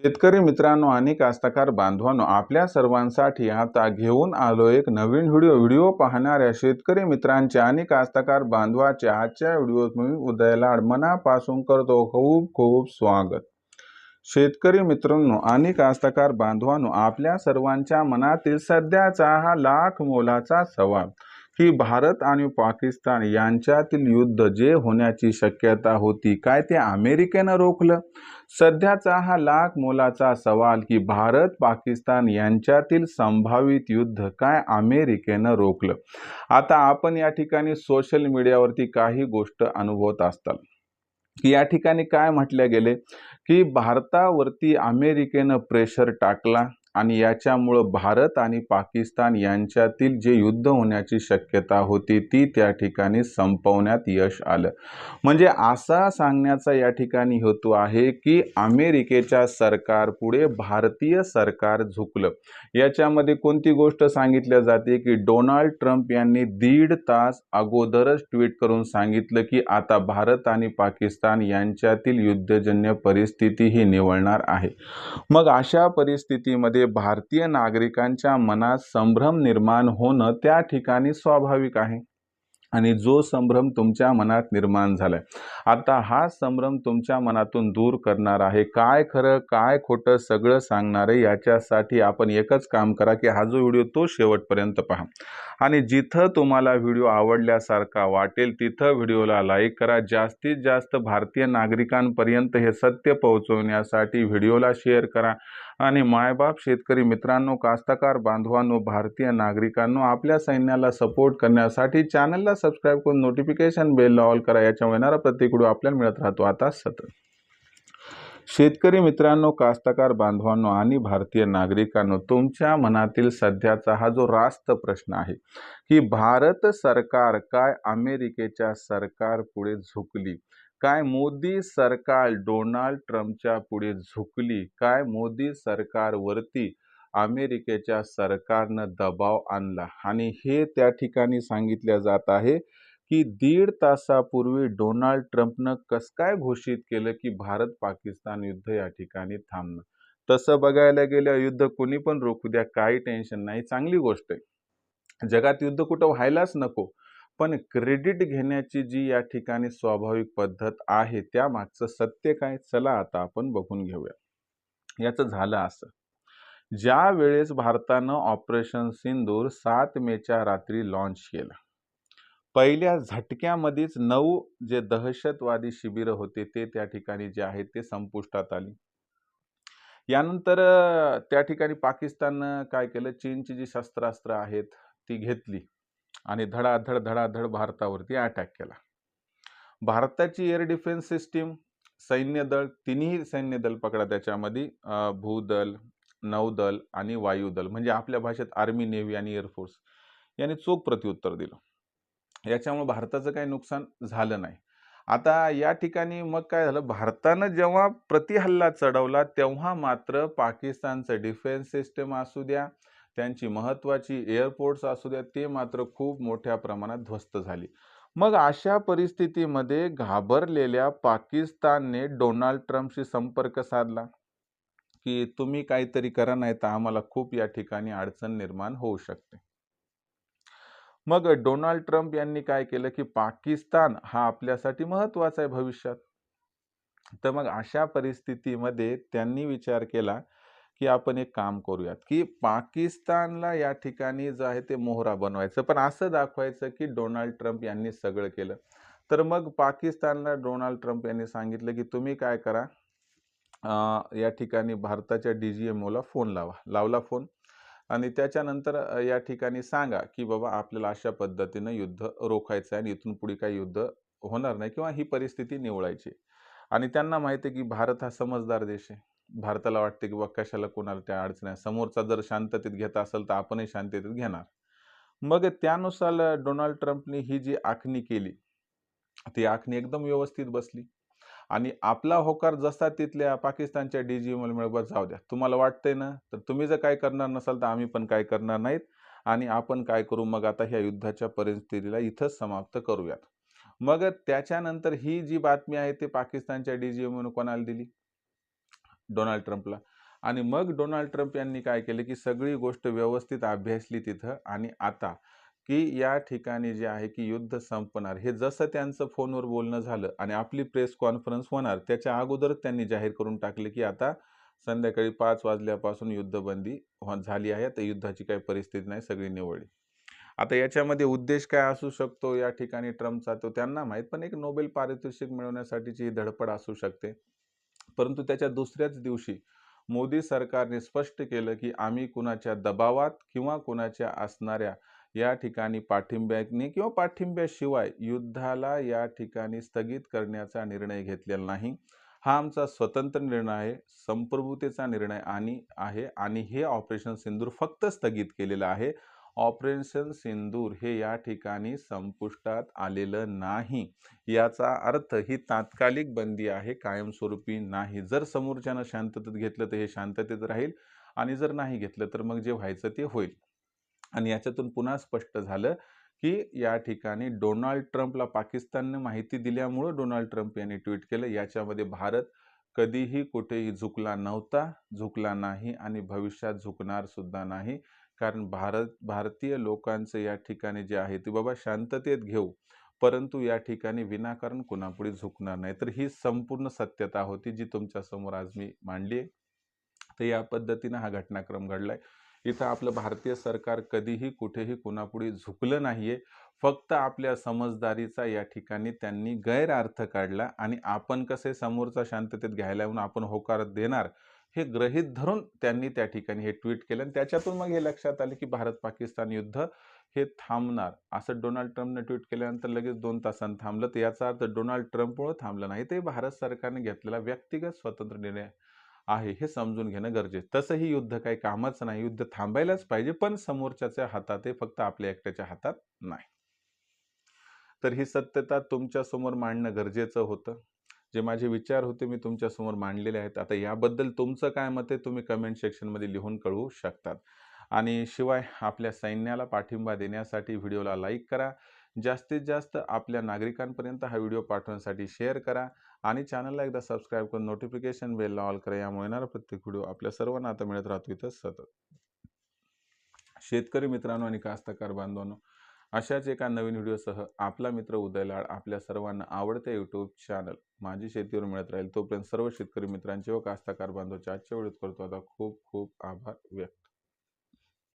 शेतकरी मित्रांनो आणि कास्तकार बांधवांनो आपल्या सर्वांसाठी आता घेऊन आलो एक नवीन व्हिडिओ. व्हिडिओ पाहणाऱ्या शेतकरी मित्रांच्या आणि कास्तकार बांधवाच्या आजच्या व्हिडिओत मी उदयलाड मनापासून करतो खूप खूप स्वागत. शेतकरी मित्रांनो आणि कास्तकार बांधवांनो आपल्या सर्वांच्या मनातील सध्याचा हा लाख मोलाचा सवाल. की भारत आणि पाकिस्तान यांच्यातील युद्ध जे होण्याची शक्यता होती काय ते अमेरिकेनं रोखलं? सध्याचा हा लाख मोलाचा सवाल की भारत पाकिस्तान यांच्यातील संभावित युद्ध काय अमेरिकेनं रोखलं? आता आपण या ठिकाणी सोशल मीडियावरती काही गोष्ट अनुभवत असताल. की या ठिकाणी काय म्हटले गेले? की भारतावरती अमेरिकेनं प्रेशर टाकला? आणि याच्यामुळं भारत आणि पाकिस्तान यांच्यातील जे युद्ध होण्याची शक्यता होती ती त्या ठिकाणी संपवण्यात यश आलं. म्हणजे असा सांगण्याचा या ठिकाणी हेतू आहे की अमेरिकेच्या सरकारपुढे भारतीय सरकार झुकलं. याच्यामध्ये कोणती गोष्ट सांगितल्या जाते की डोनाल्ड ट्रम्प यांनी दीड तास अगोदरच ट्विट करून सांगितलं की आता भारत आणि पाकिस्तान यांच्यातील युद्धजन्य परिस्थिती ही निवळणार आहे. मग अशा परिस्थितीमध्ये म्हणजे भारतीय नागरिकांच्या मनात संभ्रम निर्माण होणं त्या ठिकाणी स्वाभाविक आहे. आणि जो संभ्रम तुमच्या मनात निर्माण झालाय. आता हा संभ्रम तुमच्या मनातून दूर करणार आहे. काय खरं काय खोटं सगळं सांगणार आहे याच्यासाठी आपण एकच काम करा की हा जो व्हिडिओ तो शेवटपर्यंत पहा. आणि जिथं तुम्हाला व्हिडिओ आवडल्यासारखा वाटेल तिथं व्हिडिओला लाईक करा. जास्तीत जास्त भारतीय नागरिकांपर्यंत हे सत्य पोहोचवण्यासाठी व्हिडिओला शेअर करा. आणि मायबाप शेतकरी मित्रांनो कास्तकार बांधवांनो भारतीय नागरिकांनो आपल्या सैन्याला सपोर्ट करण्यासाठी चॅनलला सबस्क्राईब करून नोटिफिकेशन बेलला ऑल करा. याच्यामुळे येणारा प्रत्येक व्हिडिओ आपल्याला मिळत राहतो. आता सतत. शेतकरी मित्रांनो कास्तकार बांधवांनो आणि भारतीय नागरिकांनो तुमच्या मनातील सध्याचा हा जो रास्त प्रश्न आहे की भारत सरकार काय अमेरिकेच्या सरकार पुढे झुकली? काय मोदी सरकार डोनाल्ड ट्रम्पच्या पुढे झुकली? काय मोदी सरकारवरती अमेरिकेच्या सरकारनं दबाव आणला? आणि हे त्या ठिकाणी सांगितल्या जात आहे की दीड तासापूर्वी डोनाल्ड ट्रम्पनं कस काय घोषित केलं की भारत पाकिस्तान युद्ध या ठिकाणी थांबणं तसं बघायला गेलं युद्ध कोणी पण रोखू द्या काही टेन्शन नाही. चांगली गोष्ट आहे. जगात युद्ध कुठं व्हायलाच नको. पण क्रेडिट घेण्याची जी या ठिकाणी स्वाभाविक पद्धत आहे त्या मागचं सत्य काय? चला आता आपण बघून घेऊया. याचं झालं असं. ज्या वेळेस भारतानं ऑपरेशन सिंदूर सात मेच्या रात्री लॉन्च केलं पहिल्या झटक्यामध्येच नऊ जे दहशतवादी शिबिरं होते ते त्या ठिकाणी जे आहेत ते संपुष्टात आली. यानंतर त्या ठिकाणी पाकिस्ताननं काय केलं? चीनची जी शस्त्रास्त्र आहेत ती घेतली. आणि धडाधड धडाधड भारतावरती अटॅक केला. भारताची एअर डिफेन्स सिस्टीम सैन्य दल तिन्ही सैन्य दल पकडा त्याच्यामध्ये भूदल नौदल आणि वायुदल म्हणजे आपल्या भाषेत आर्मी नेव्ही आणि एअरफोर्स यांनी चोख प्रत्युत्तर दिलं. याच्यामुळे भारताचं काही नुकसान झालं नाही. आता या ठिकाणी मग काय झालं? भारतानं जेव्हा प्रतिहल्ला चढवला तेव्हा मात्र पाकिस्तानचं डिफेन्स सिस्टम असू द्या त्यांची महत्त्वाची एअरपोर्ट्स असू द्या ते मात्र खूप मोठ्या प्रमाणात ध्वस्त झाली. मग अशा परिस्थितीमध्ये घाबरलेल्या पाकिस्तानने डोनाल्ड ट्रम्पशी संपर्क साधला? की तुम्ही काहीतरी करा नाही तर आम्हाला खूप या ठिकाणी अडचण निर्माण होऊ शकते. मग डोनाल्ड ट्रम्प यांनी काय केलं की पाकिस्तान हा आपल्यासाठी महत्त्वाचा आहे भविष्यात. तर मग अशा परिस्थितीमध्ये त्यांनी विचार केला की आपण एक काम करूयात की पाकिस्तानला या ठिकाणी जो आहे ते मोहरा बनवायचं. पण असं दाखवायचं की डोनाल्ड ट्रम्प यांनी सगळं केलं. तर मग पाकिस्तानला डोनाल्ड ट्रम्प यांनी सांगितलं की तुम्ही काय करा या ठिकाणी भारताच्या डी जी एम ओला फोन लावा. लावला फोन. आणि त्याच्यानंतर या ठिकाणी सांगा की बाबा आपल्याला अशा पद्धतीनं युद्ध रोखायचं आहे आणि इथून पुढे काही युद्ध होणार नाही किंवा ही परिस्थिती निवळायची आणि त्यांना माहिती आहे की भारत हा समजदार देश आहे. भारताला वाटते की बा कशाला कोणाला त्या अडचणी समोरचा जर शांततेत घेत असेल तर आपणही शांततेत घेणार. मग त्यानुसार डोनाल्ड ट्रम्पने ही जी आखणी केली ती आखणी एकदम व्यवस्थित बसली. आणि आपला होकार जसा तिथल्या पाकिस्तानच्या डी जी एमला जाऊ द्या. तुम्हाला वाटतंय ना? तर तुम्ही जर काय करणार नसाल तर आम्ही पण काय करणार नाहीत. आणि आपण काय करू? मग आता ह्या युद्धाच्या परिस्थितीला इथंच समाप्त करूयात. मग त्याच्यानंतर ही जी बातमी आहे ती पाकिस्तानच्या डी जी कोणाला दिली? डोनाल्ड ट्रम्पला. आणि मग डोनाल्ड ट्रम्प यांनी काय केलं की सगळी गोष्ट व्यवस्थित अभ्यासली तिथं आणि आता की या ठिकाणी जे आहे की युद्ध संपणार हे जसं त्यांचं फोनवर बोलणं झालं आणि आपली प्रेस कॉन्फरन्स होणार त्याच्या अगोदरच त्यांनी जाहीर करून टाकले की आता संध्याकाळी पाच वाजल्यापासून युद्धबंदी हो-, झाली आहे तर युद्धाची काही परिस्थिती नाही सगळी निवडली. आता याच्यामध्ये उद्देश काय असू शकतो या ठिकाणी ट्रम्पचा तो त्यांना माहीत पण एक नोबेल पारितोषिक मिळवण्यासाठीची ही धडपड असू शकते. परंतु त्याच्या दुसऱ्याच दिवशी मोदी सरकारने स्पष्ट केलं की आम्ही कुणाच्या दबावात किंवा कुणाच्या असणाऱ्या या ठिकाणी पाठिंब्याने किंवा पाठिंब्याशिवाय युद्धाला या ठिकाणी स्थगित करण्याचा निर्णय घेतलेला नाही. हा आमचा स्वतंत्र निर्णय आहे संप्रभुतेचा निर्णय आणि आहे आणि हे ऑपरेशन सिंदूर फक्त स्थगित केलेलं आहे. ऑपरेशन सिंदूर हे या ठिकाणी संपुष्टात आलेलं नाही. याचा अर्थ ही तात्कालिक बंदी आहे कायमस्वरूपी नाही. जर समोरच्यानं शांततेत घेतलं तर हे शांततेत राहील आणि जर नाही घेतलं तर मग जे व्हायचं ते होईल. आणि याच्यातून पुन्हा स्पष्ट झालं की या ठिकाणी डोनाल्ड ट्रम्पला पाकिस्तानने माहिती दिल्यामुळं डोनाल्ड ट्रम्प यांनी ट्विट केलं याच्यामध्ये भारत कधीही कुठेही झुकला नव्हता झुकला नाही आणि भविष्यात झुकणार सुद्धा नाही. कारण भारत भारतीय लोकांचं या ठिकाणी जे आहे ते बाबा शांततेत घेऊ. परंतु या ठिकाणी विनाकारण कुणापुढे झुकणार नाही. तर ही संपूर्ण सत्यता होती जी तुमच्यासमोर आज मी मांडली आहे. तर या पद्धतीनं हा घटनाक्रम घडलाय. इथं आपलं भारतीय सरकार कधीही कुठेही कुणापुढे झुकलं नाहीये. फक्त आपल्या समजदारीचा या ठिकाणी त्यांनी गैरअर्थ काढला आणि आपण कसे समोरचा शांततेत घ्यायला येऊन आपण होकार देणार हे गृहीत धरून त्यांनी त्या ठिकाणी हे ट्विट केलं. आणि त्याच्यातून मग हे लक्षात आले की भारत पाकिस्तान युद्ध हे थांबणार. असं डोनाल्ड ट्रम्पने ट्विट केल्यानंतर लगेच दोन तासांनी थांबलं. तर याचा अर्थ डोनाल्ड ट्रम्पमुळे थांबलं नाही. ते भारत सरकारने घेतलेला व्यक्तिगत स्वतंत्र निर्णय आहे हे समजून घेणं गरजेचं. तसंही युद्ध काही कामाचं नाही. युद्ध थांबायलाच पाहिजे पण समोरच्याच्या हातात आहे फक्त आपल्या एकट्याच्या हातात नाही. तर ही सत्यता तुमच्यासमोर मांडणं गरजेचं होतं. जे माझे विचार होते मी तुमच्यासमोर मांडलेले आहेत. आता याबद्दल तुमचं काय मत आहे तुम्ही कमेंट सेक्शनमध्ये लिहून कळवू शकतात. आणि शिवाय आपल्या सैन्याला पाठिंबा देण्यासाठी व्हिडिओला लाईक करा. जास्तीत जास्त आपल्या नागरिकांपर्यंत हा व्हिडिओ पाठवण्यासाठी शेअर करा. आणि चॅनलला एकदा सबस्क्राईब करून नोटिफिकेशन बेलला ऑल करा. यामुळे येणारा प्रत्येक व्हिडिओ आपल्या सर्वांना आता मिळत राहतो इथं सतत. शेतकरी मित्रांनो आणि कास्तकार बांधवांनो अशाच एका नवीन व्हिडिओसह आपला मित्र उदय लाड आपल्या सर्वांना आवडत्या यूट्यूब चॅनल माझी शेतीवर मिळत राहील तोपर्यंत सर्व शेतकरी मित्रांचे व कास्तकार बांधवांचे आजच्या वेळेत करतो आता खूप खूप आभार व्यक्त.